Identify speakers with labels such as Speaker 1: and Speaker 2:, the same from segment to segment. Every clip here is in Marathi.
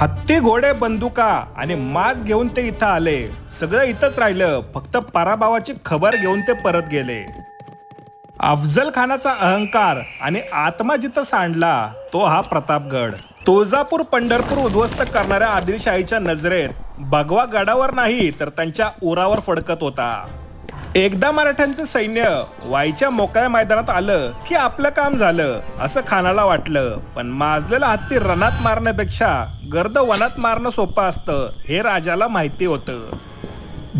Speaker 1: हत्ती घोडे बंदुका आणि मांस घेऊन ते इथं आले. सगळं इथंच राहिलं. फक्त पराभवाची खबर घेऊन ते परत गेले. अफजल खानाचा अहंकार आणि आत्मा जिथं सांडला तो हा प्रतापगड. तुळजापूर पंढरपूर उद्ध्वस्त करणाऱ्या आदिलशाहीच्या नजरेत भगवा गडावर नाही तर त्यांच्या उरावर फडकत होता. एकदा मराठ्यांचं सैन्य वाईच्या मोकळ्या मैदानात आलं की आपलं काम झालं असं खानाला वाटलं. पण माजलेला हत्ती रणात मारण्यापेक्षा गर्द वनात मारणं सोपं असतं हे राजाला माहिती होतं.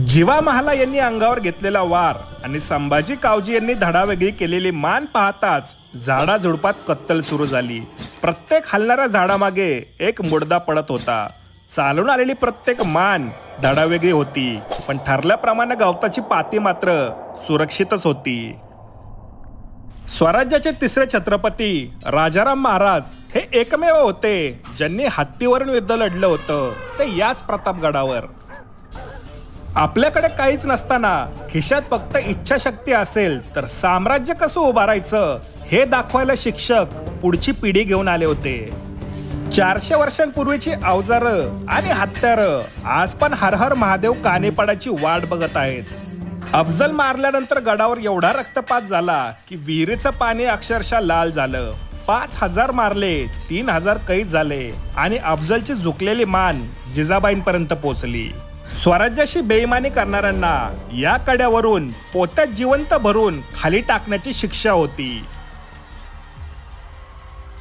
Speaker 1: जीवा महाला यांनी अंगावर घेतलेला वार आणि संभाजी कावजी यांनी धडावेगळी केलेली मान पाहताच झाडा झुडपात कत्तल सुरू झाली. प्रत्येक हलणाऱ्या झाडामागे एक मुडदा पडत होता. चालून आलेली प्रत्येक मान धडावेगळी होती पण ठरल्याप्रमाणे गवताची पाती मात्र सुरक्षितच होती. स्वराज्याचे तिसरे छत्रपती राजाराम महाराज हे एकमेव होते ज्यांनी हत्तीवरून युद्ध लढलं होतं ते याच प्रतापगडावर. आपल्याकडे काहीच नसताना खिशात फक्त इच्छाशक्ती असेल तर साम्राज्य कसं उभारायचं हे दाखवायला शिक्षक पुढची पिढी घेऊन आले होते. चारशे वर्षांपूर्वीची अवजारं आणि हत्यारं आज पण हर हर महादेव कानेपाडाची वाट बघत आहेत. अफजल मारल्यानंतर गडावर एवढा रक्तपात झाला की विहिरीचं पाणी अक्षरशः लाल झालं. पाच हजार मारले तीन हजार कैद झाले आणि अफजलची झुकलेली मान जिजाबाईंपर्यंत पोचली. स्वराज्याशी बेईमानी करणाऱ्यांना या कड्यावरून पोत्यात जिवंत भरून खाली टाकण्याची शिक्षा होती.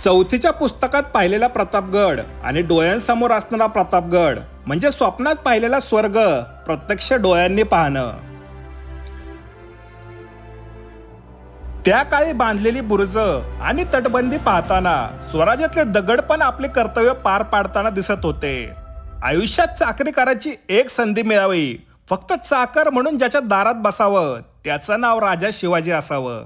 Speaker 1: चौथीच्या पुस्तकात पाहिलेला प्रतापगड आणि डोळ्यांसमोर असणारा प्रतापगड म्हणजे स्वप्नात पाहिलेला स्वर्ग प्रत्यक्ष डोळ्यांनी पाहणं. त्या काळी बांधलेली बुरुज आणि तटबंदी पाहताना स्वराज्यातले दगड पण आपले कर्तव्य पार पाडताना दिसत होते. आयुष्यात चाकरी करायची एक संधी मिळावी फक्त चाकर म्हणून ज्याच्या दारात बसावं त्याचं नाव राजा शिवाजी असावं.